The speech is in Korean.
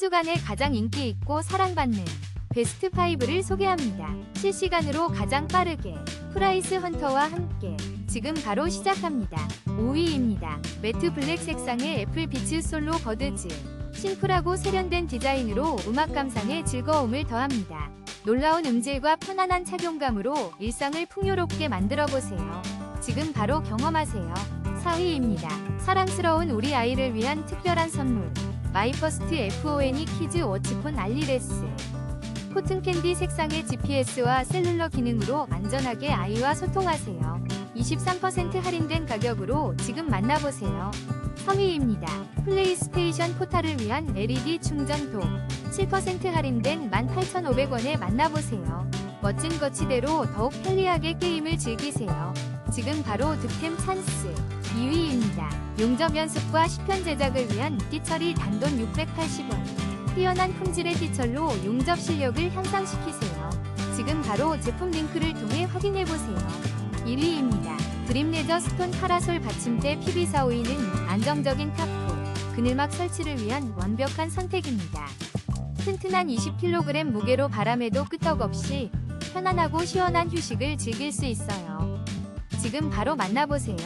주간에 가장 인기 있고 사랑받는 베스트 5를 소개합니다. 실시간으로 가장 빠르게 프라이스 헌터와 함께 지금 바로 시작합니다. 5위입니다. 매트 블랙 색상의 애플 비츠 솔로 버드즈. 심플하고 세련된 디자인으로 음악 감상에 즐거움을 더합니다. 놀라운 음질과 편안한 착용감으로 일상을 풍요롭게 만들어 보세요. 지금 바로 경험하세요. 4위입니다. 사랑스러운 우리 아이를 위한 특별한 선물. 마이퍼스트 FONE 키즈 워치폰 알리레스. 코튼 캔디 색상의 GPS와 셀룰러 기능으로 안전하게 아이와 소통하세요. 23% 할인된 가격으로 지금 만나보세요. 3위입니다. 플레이스테이션 포탈을 위한 LED 충전도 7% 할인된 18,500원에 만나보세요. 멋진 거치대로 더욱 편리하게 게임을 즐기세요. 지금 바로 득템 찬스. 2위입니다. 용접 연습과 시편 제작을 위한 띠처리 단돈 680원. 뛰어난 품질의 띠철로 용접 실력을 향상시키세요. 지금 바로 제품 링크를 통해 확인해보세요. 1위입니다. 드림레저 스톤 파라솔 받침대 PB45E는 안정적인 타프, 그늘막 설치를 위한 완벽한 선택입니다. 튼튼한 20kg 무게로 바람에도 끄떡없이 편안하고 시원한 휴식을 즐길 수 있어요. 지금 바로 만나보세요.